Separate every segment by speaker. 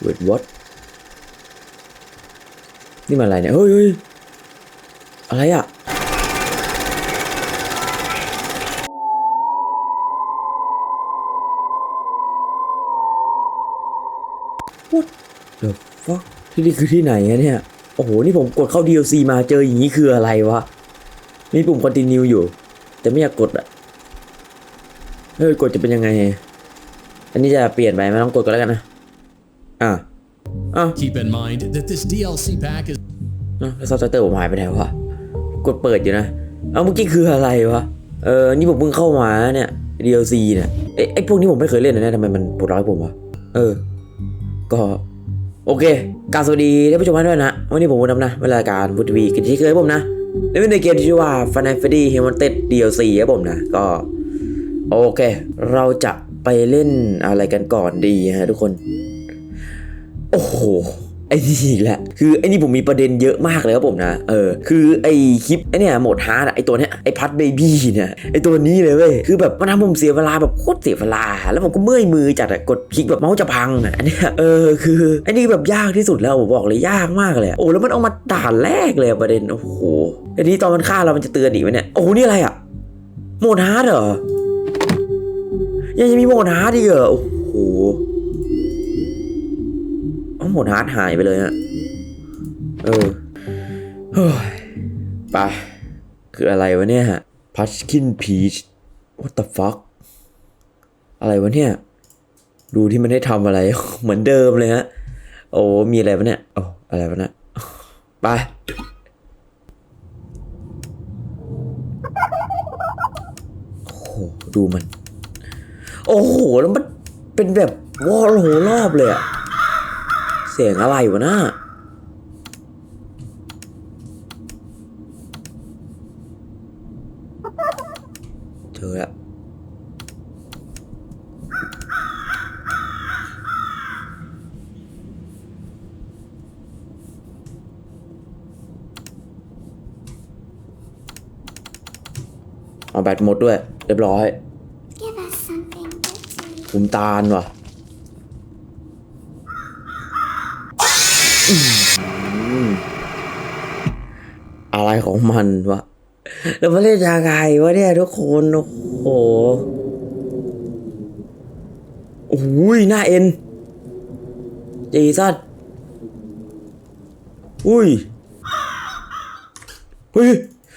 Speaker 1: เวิร์ดวอตนี่มันอะไรเนี่ย เฮ้ยเฮ้ยอะไรอะ What the fuck ที่นี่คือที่ไหนอะเนี่ย โอ้โห นี่ผมกดเข้า DLC มาเจออย่างนี้คืออะไรวะ มีปุ่ม continue อยู่ แต่ไม่อยากกดอะเฮ้ย กดจะเป็นยังไง อันนี้จะเปลี่ยนไปไม่ต้องกดก็แล้วกันนะ อะอะ
Speaker 2: Keep in mind that this DLC pack is
Speaker 1: อะแล้วซับไตเติลผมหายไปไหนวะ กดเปิดอยู่นะ เอาเมื่อกี้คืออะไรวะ เออ นี่ผมเพิ่งเข้ามาเนี่ย DLC เนี่ยไอ้ไอ้พวกนี้ผมไม่เคยเล่นนะเนี่ยทำไมมันปวดร้ายผมวะ เออ ก็ โอเคกราบสวัสดีท่านผู้ชมทุกท่านด้วยนะ วันนี้ผมวนำนะเวลาการพูดทีวีกันที่เคยผมนะในเป็นในเกมที่ชื่อว่า Final Fantasy Haunted DLC ครับผมนะ ก็ โอเค เราจะไปเล่นอะไรกันก่อนดีฮะทุกคน โอ้โหไอ้นี่อีกแหละคือไอ้นี่ผมมีประเด็นเยอะมากเลยครับผมนะ เออ คือไอ้คลิปไอ้เนี่ยโหมดฮาร์ดไอ้ตัวเนี้ยไอ้พัดเบบี้เนี่ยไอ้ตัวนี้เลยเว้ย คือแบบมันทำผมเสียเวลาแบบโคตรเสียเวลา แล้วผมก็เมื่อยมือจัดอะกดคลิกแบบเมาส์จะพังอะอันเนี้ยเออ คือไอ้นี่แบบยากที่สุดแล้วผมบอกเลยยากมากเลยอะโอ้แล้วมันเอามาด่านแรกเลยประเด็น โอ้โห ไอ้นี่ตอนมันฆ่าเรา มันจะเตือนอีกไหมเนี่ย โอ้โหนี่อะไรอะโหมดฮาร์ดเหรอ ยังจะมีโหมดฮาร์ดอีกเหรอ โอ้โห อาโหมดฮาร์ดหายไปเลยฮะ เออเฮ้ยไปคืออะไรวะเนี่ยพัชคินพีช what the fuck อะไรวะเนี่ย ดูที่มันได้ทำอะไร เหมือนเดิมเลยฮะ โอ้มีอะไรวะเนี่ยโอ้อะไรวะเนี่ยไปโอ้โหดูมัน โอ้โห แล้วมันเป็นแบบวอลโหรอบเลยอะ สียงอะไรวะน่าเจอละเอาแบตหมดด้วย เรียบร้อย
Speaker 3: Give us something good to eat.
Speaker 1: ภูมิตาลว่ะ อะไรของมันวะแล้วมาเล่นยังไงวะเนี่ยทุกคน โอ้โหโอ้ยหน้าเอ็นจีสัตอุ้ยเฮ้ย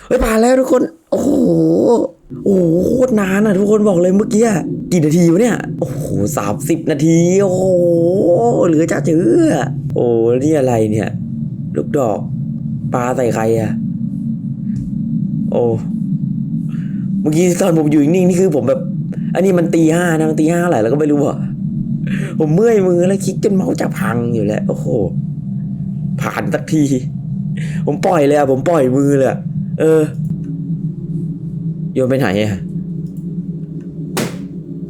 Speaker 1: เฮ้ยผ่านแล้วทุกคน โอ้โห โอ้โหโคตรนานอะทุกคนบอกเลยเมื่อกี้กี่นาทีวะเนี่ย โอ้โหสามสิบนาที โอ้โหเหลือจะเชื่อโอ้นี่อะไรเนี่ย ลูกดอกปลาใส่ใครอะ โอ้เมื่อกี้ตอนผมอยู่นิ่งนี่คือผมแบบ อันนี้มันตีห้านะมันตีห้าอะไรแล้วก็ไม่รู้อะผมเมื่อยมือแล้วคลิกจนเมาส์จะพังอยู่แล้ว โอ้โห ผ่านสักที ผมปล่อยเลยอะผมปล่อยมือเลยเออ โยนไปไหนอะ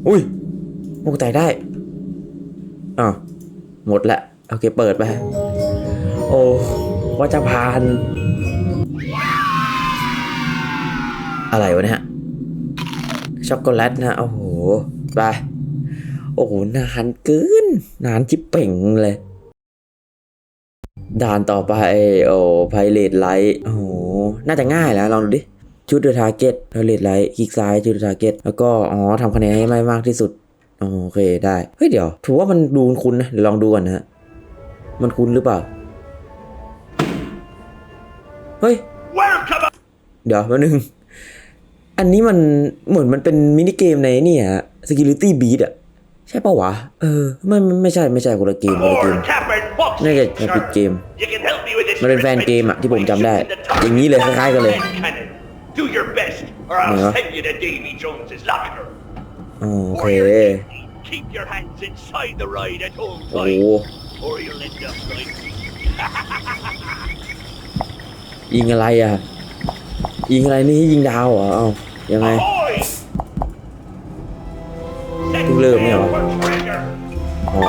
Speaker 1: อุ้ยมุกไตได้อ้าวหมดละ โอเค เปิดไป โอ้ว่าจะผ่าน อะไรวะเนี่ย ช็อกโกแลตนะ โอ้โห ไป โอ้โห นานเกิน นานจิบเป่งเลย ด่านต่อไป โอ้ไพเรตไลท์ โอ้โห น่าจะง่ายแล้ว ลองดูดิ ชุดเดอะทาร์เก็ตไพเรตไลท์คลิกซ้ายชุดเดอะทาร์เก็ตแล้วก็อ๋อทำคะแนนให้ไม่มากที่สุดอ๋อโอเคได้ เฮ้ยเดี๋ยว ถือว่ามันดูคุ้นนะ เดี๋ยวลองดูก่อนนะฮะ มันคุ้นหรือเปล่า เฮ้ย เดี๋ยวแป๊บนึงอันนี้มันเหมือนมันเป็นมินิเกมในนี่ฮะ Security Beat อะใช่ปะวะ เออ ไม่ไม่ไม่ใช่ไม่ใช่คนละเกมคนละเกมน่าจะจะปิดเกม
Speaker 4: มันเป็นแฟนเกมอะที่ผมจำได้
Speaker 1: อย่างนี้เลยคล้ายๆกันเลย
Speaker 4: Do your best, or
Speaker 1: ไหน
Speaker 4: I'll
Speaker 1: วะ
Speaker 4: send you to Davy Jones's locker.
Speaker 1: อ๋อโอเค
Speaker 4: For your safety, keep your hands inside the ride at all
Speaker 1: โอ้โห
Speaker 4: times, or you'll end up like
Speaker 1: ยิงอะไรอะ ยิงอะไรนี่ยิงดาวเหรอเอ้ายังไง
Speaker 4: Ahoy!
Speaker 1: เพิ่งเริ่มเนี่ยเหรอ
Speaker 4: Set sail for Traeger.
Speaker 1: อ๋อ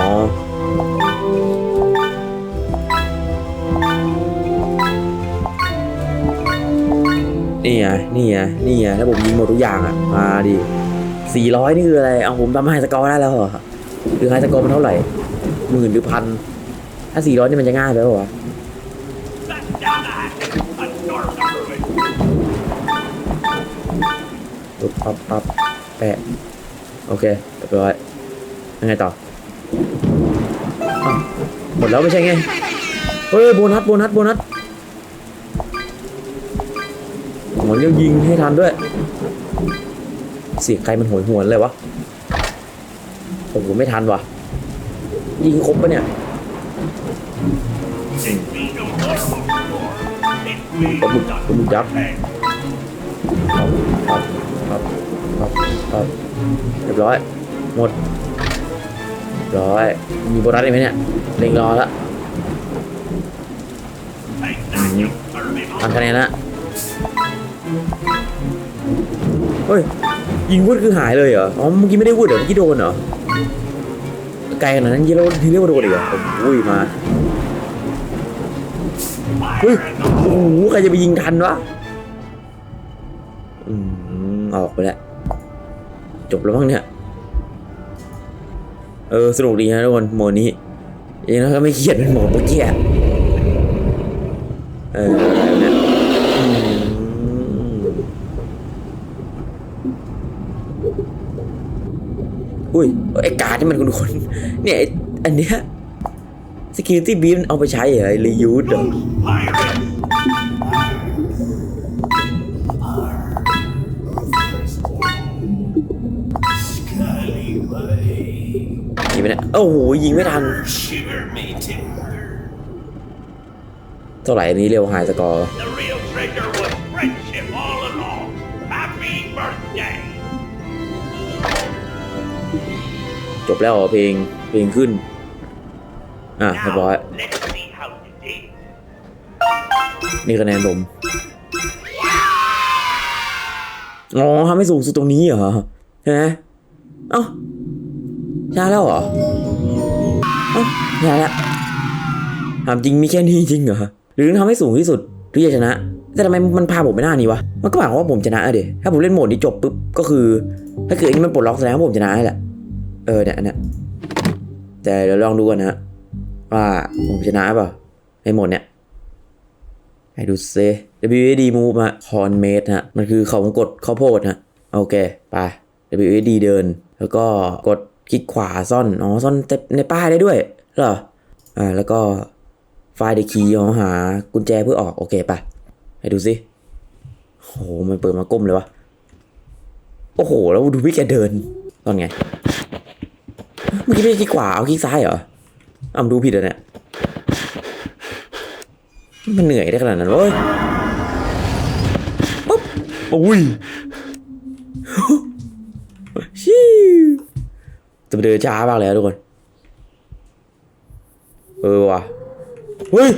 Speaker 1: นี่ไงนี่ไงนี่ไงแล้วผมยิงหมดทุกอย่างอะมาดิสี่ร้อยนี่คืออะไร เอาผมทำไฮสกอร์ได้แล้วเหรอคือไฮสกอร์มันเท่าไหร่หมื่นหรือพันถ้าสี่ร้อยนี่มันจะง่ายไปปะวะปุ๊บปั๊บปั๊บแปะโอเคเรียบร้อยยังไงต่ออหมดแล้วไม่ใช่ไง เฮ้ยโบนัสโบนัสโบนัส หมดเรียวยิงให้ทันด้วย เสียงใครมันโหยหวนเลยวะโอ้โหไม่ทันวะยิงครบปะเนี่ย
Speaker 4: It be no more war. It be
Speaker 1: Có một-
Speaker 4: not
Speaker 1: có một giáp.
Speaker 4: pretend.
Speaker 1: ครับครับครับครับเรียบร้อย หมดเรียบร้อย มีโบนัสอีกไหมเนี่ยเล็งรอละ
Speaker 4: Take that, you pervy
Speaker 1: ทำคะแนนละ เฮ้ย ยิงวุดคือหายเลยเหรอ อ๋อ เมื่อกี้ไม่ได้วุดเหรอ เมื่อกี้โดนเหรอ ไกลขนาดนั้นยี่เราที่เรียกว่าโดนอีกเหรอโอ้ยมาเฮ้ยโอ้โหใครจะไปยิงทันวะ อืม ออกไปแล้ว จบแล้วมั้งเนี่ย เออ สนุกดีนะทุกคนโมนี้ยังนะก็ไม่เครียดเป็นหมดเมื่อกี้อะเอออะไรวะเนี่ยอืม อุ้ยไอ้การ์ดนี่มันคุ้นเนี่ยอันเนี้ยสกิลที่บีมเอาไปใช้เหรอหรือยูดเหรอยิงไม่ได้โอ้โหยิงไม่ทันเท่าไหร่อันนี้เร็วหายสกอร์ จบแล้วเหรอเพลงเพลงขึ้น อะเรียบร้อย
Speaker 4: Now, let's see how you did.
Speaker 1: นี่คะแนนผมอ๋อทำให้สูงสุดตรงนี้เหรอใช่ไหมเอ้าชนะแล้วเหรอเอ้าชนะแล้วถามจริงมีแค่นี้จริงเหรอหรือทำให้สูงที่สุดถึงจะชนะ แต่ทำไมมันพาผมไปหน้านี้วะ มันก็หมายความว่าผมชนะอะเดถ้าผมเล่นโหมดนี้จบปุ๊บก็คือ ถ้าเกิดอันนี้มันปลดล็อกแสดงว่าผมชนะแหละ เออเนี่ยเนี่ยแต่เดี๋ยวลองดูกันนะว่าผมชนะเปล่าในหมดเนี้ยให้ดูเซ WAD move ฮะ corn mate ฮะ มันคือเขาวงกดข้าวโพดฮะ โอเค ไป WAD เดิน แล้วก็กดคลิกขวาซ่อน อ๋อ ซ่อนในป้ายได้ด้วย เหรอ อ่า แล้วก็ไฟล์เดคีย์เอาหากุญแจเพื่อออก โอเคไปให้ดูสิโห มันเปิดมาก้มเลยวะ โอ้โห แล้วดูพี่แกเดินตอนไง เมื่อกี้ไม่ได้คลิกขวาเอาคลิกซ้ายเหรออ้าวดูผิดเหรอเนี่ย มันเหนื่อยได้ขนาดนั้นเว้ยปุ๊บอุ้ยชิวจะไปเดินช้ามากเลยอะทุกคน เออว่ะเฮ้ย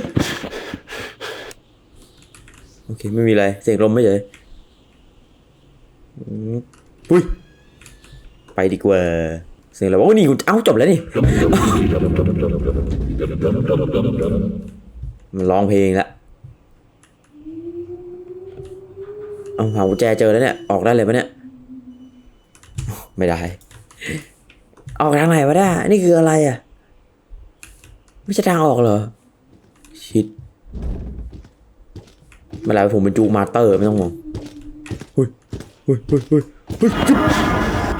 Speaker 1: โอเค ไม่มีอะไร เสียงลมไม่เฉยอืมปุ้ย ไปดีกว่า เสียงอะไรวะโอ้นี่กูเอ้าจบแล้วนี่มันร้องเพลงล้วเอาหากุญแจเจอแล้วเนี่ยออกได้เลยปะเนี่ยไม่ได้ออกทางไหนวะได้นี่คืออะไรอะ ไม่ใช่ทางออกเหรอ ชิดเมื่อไหร่ผมเป็นจูมาเตอร์ไม่ต้องห่วงเฮ้ยเฮ้ยเฮ้ยเฮ้ย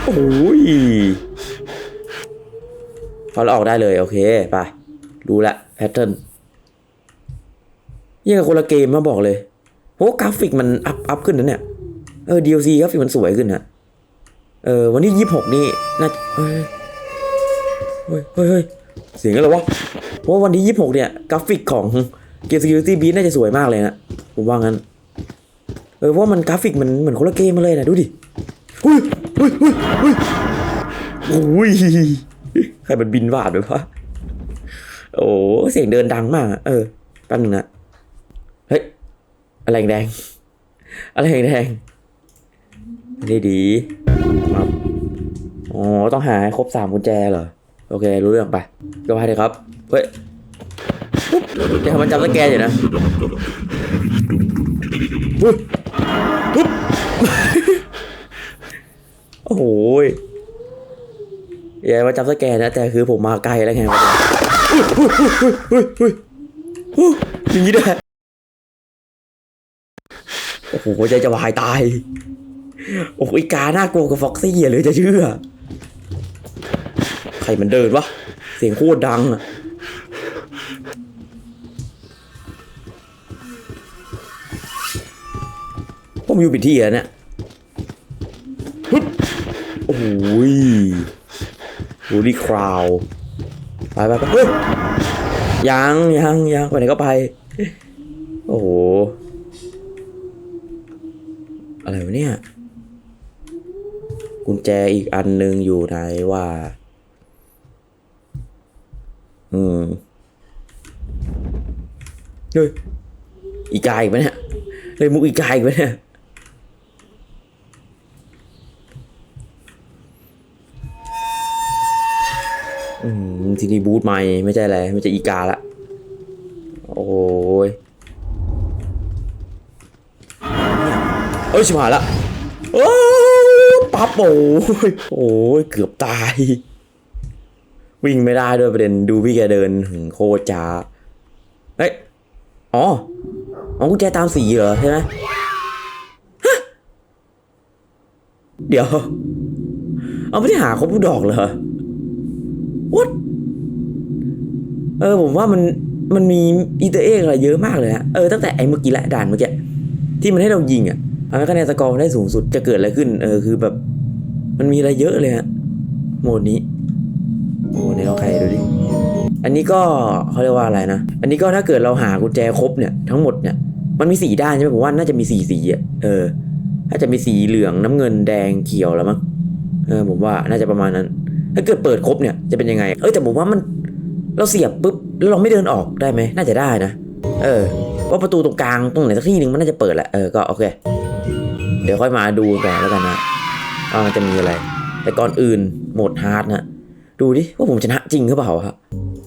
Speaker 1: โอ้ย พอเราออกได้เลย โอเคไปรู้ละแพทเทิร์นยังกับคนละเกมมาบอกเลยโอ้กราฟิกมันอัพอัพขึ้นนะเนี่ย เออ DLC กราฟิกมันสวยขึ้นฮะเออวันที่ยี่สิบหกนี่น่าเฮ้ยเฮ้ยเฮ้ยเสียงอะไรวะเพราะว่าวันที่ยี่สิบหกเนี่ยกราฟิกของเกม Security Beat น่าจะสวยมากเลยนะผมว่างั้น เออเพราะว่ามันกราฟิกมันเหมือนคนละเกมมาเลยนะดูดิเฮ้ยเฮ้ยเฮ้ยเฮ้ยโอ้ย ใครมันบินวาดไปวะโอ้เสียงเดินดังมากเออแป๊บนึงนะเฮ้ยอะไรแดง อะไรแดงอันนี้ดีครับอ๋อต้องหาให้ครบสามกุญแจเหรอโอเค รู้เรื่องไปก็ไปเลยครับเฮ้ยเดี๋ยวมันจำสแกนอยู่นะโอ้โหย อย่ามาจำสแกนนะแต่คือผมมาไกลแล้วไงวะเนี่ยเฮ้ยเฮ้ยโอ้อย่างนี้ได้โอ้โหใจจะวายตาย โอ้โหอีกาน่ากลัวกับฟ็อกซี่อะเลยจะเชื่อ ใครมันเดินวะ เสียงโคตรดังอะผมอยู่ผิดที่แล้วเนี่ย ดูดิคราวไปไปไปยังยังยังไปไหนก็ไป โอ้โห อะไรวะเนี่ย กุญแจอีกอันหนึ่งอยู่ไหนว่า อืมเฮ้ยอีกาอีกไหมเนี่ยเลยมุกอีกาอีกไหมเนี่ย อืมทีนี้บูทใหม่ไม่ใช่อะไรไม่ใช่อีกาละโอ้ยเอ้ยชิบหายละโอ้ยปั๊บโอ้ยโอ้ยเกือบตาย วิ่งไม่ได้ด้วยประเด็นดูพี่แกเดินหึงโคตรจ้าเฮ้ยอ๋ออ๋อกุญแจตามสีเหรอใช่ไหมฮะเดี๋ยว เอาไม่ได้หาครบทุกดอกเหรอ what เออผมว่ามันมันมีอีเตอร์เอ็กอะไรเยอะมากเลยฮะเออตั้งแต่ไอ้เมื่อกี้แหละด่านเมื่อกี้ที่มันให้เรายิงอะทำให้คะแนนสกอร์มันได้สูงสุดจะเกิดอะไรขึ้น เออคือแบบ มันมีอะไรเยอะเลยฮะโหมดนี้โอ้ในลองใครดูดิอันนี้ก็เขาเรียกว่าอะไรนะอันนี้ก็ถ้าเกิดเราหากุญแจครบเนี่ยทั้งหมดเนี่ยมันมีสีด้านใช่ไหมผมว่าน่าจะมีสีสีอะเออ ถ้าจะมีสีเหลืองน้ำเงินแดงเขียวแล้วมั้งเออผมว่าน่าจะประมาณนั้น ถ้าเกิดเปิดครบเนี่ยจะเป็นยังไง เออแต่ผมว่ามันเราเสียบปุ๊บแล้วเราไม่เดินออกได้ไหมน่าจะได้นะ เออเพราะประตูตรงกลางตรงไหนสักที่หนึ่งมันน่าจะเปิดแหละเออก็โอเค เดี๋ยวค่อยมาดูก่อนแล้วกันนะว่ามันจะมีอะไร แต่ก่อนอื่นโหมดฮาร์ดนะดูดิว่าผมชนะจริงหรือเปล่าฮะ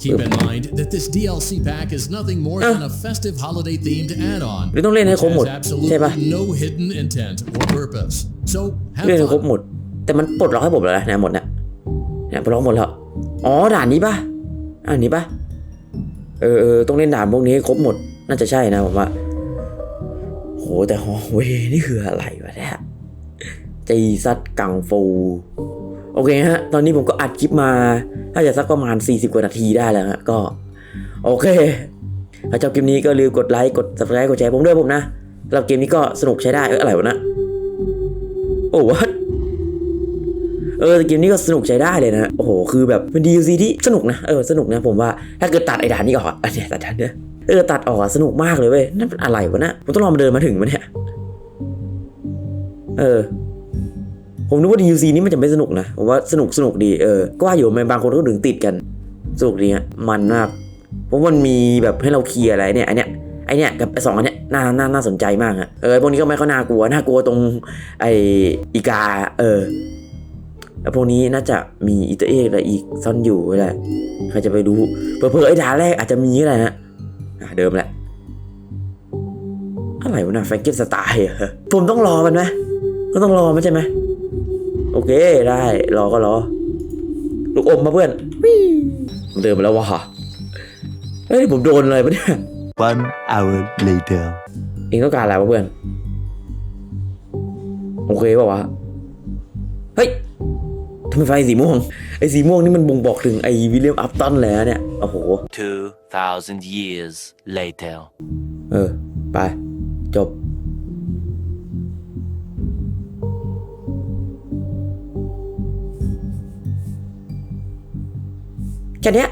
Speaker 2: Keep in mind that this DLC pack is nothing more than a festive holiday themed add-on.
Speaker 1: หรือต้องเล่นให้ครบหมด
Speaker 2: Has
Speaker 1: ใช่ปะ
Speaker 2: absolutely no hidden intent or purpose. So have
Speaker 1: เล่นให้ครบ
Speaker 2: fun.
Speaker 1: หมด แต่มันปลดล็อกให้ผมแล้วนะเนี่ยหมดเนี่ย เนี่ยบล็อกหมดแล้ว อ๋อด่านนี้ปะด่านนี้ปะเออเออต้องเล่นด่านพวกนี้ครบหมด น่าจะใช่นะผมว่าโหแต่ฮอเวนี่คืออะไรวะเนี่ยจีซัดกังฟู โอเคฮะ ตอนนี้ผมก็อัดคลิปมาน่าจะสักประมาณ 40 กว่านาทีได้แล้วฮะก็ โอเค ถ้าชอบคลิปนี้ก็ลืมกดไลค์กด subscribe กดแชร์ผมด้วยผมนะสำหรับเกมนี้ก็สนุกใช้ได้เอออะไรวะนะ โอ้วัด เออเกมนี้ก็สนุกใช้ได้เลยนะโอ้โหคือแบบเป็น DLC ที่สนุกนะเออสนุกนะผมว่าถ้าเกิดตัดไอ้ด่านนี้ออกอันเนี้ยตัดด่านเนี้ยเออตัดออกอะสนุกมากเลยเว้ยนั่นเป็นอะไรวะนะผมต้องรอมาเดินมาถึงมันเนี่ยเออผมนึกว่า DLC นี้มันจะไม่สนุกนะผมว่าสนุกสนุกดีเออก็ว่าอยู่ทำไมบางคนก็ถึงติดกันสนุกดีฮะมันมากเพราะมันมีแบบให้เราเคลียร์อะไรเนี่ยไอเนี้ยไอเนี้ยกับไอสองอันเนี้ยน่าน่าน่าสนใจมากฮะเออพวกนี้ก็ไม่ค่อยน่ากลัวน่ากลัวตรงไออีกาเออ แล้วพวกนี้น่าจะมีอีเตอร์เอกอะไรอีกซ่อนอยู่ก็ได้ใครจะไปรู้เผื่อๆไอ้ด่านแรกอาจจะมีก็ได้นะอะเดิมแหละอะไรวะนะแฟรงเกนสไตล์เหรอผมต้องรอมันไหมก็ต้องรอมันใช่ไหมโอเคได้รอก็รอ ลูกอมมาเพื่อนวิ่งมันเดินมาแล้ววะเฮ้ยผมโดนอะไรปะเนี่ย
Speaker 5: One hour later.
Speaker 1: เองต้องการอะไรวะเพื่อน โอเคเปล่าวะ เฮ้ยทำไมไฟสีม่วง ไอ้สีม่วงนี่มันบ่งบอกถึงไอ้วิลเลียมอัพตันแล้วเนี่ย โอ้โห
Speaker 5: 2,000 years later.
Speaker 1: เออ ไป จบแค่เนี้ย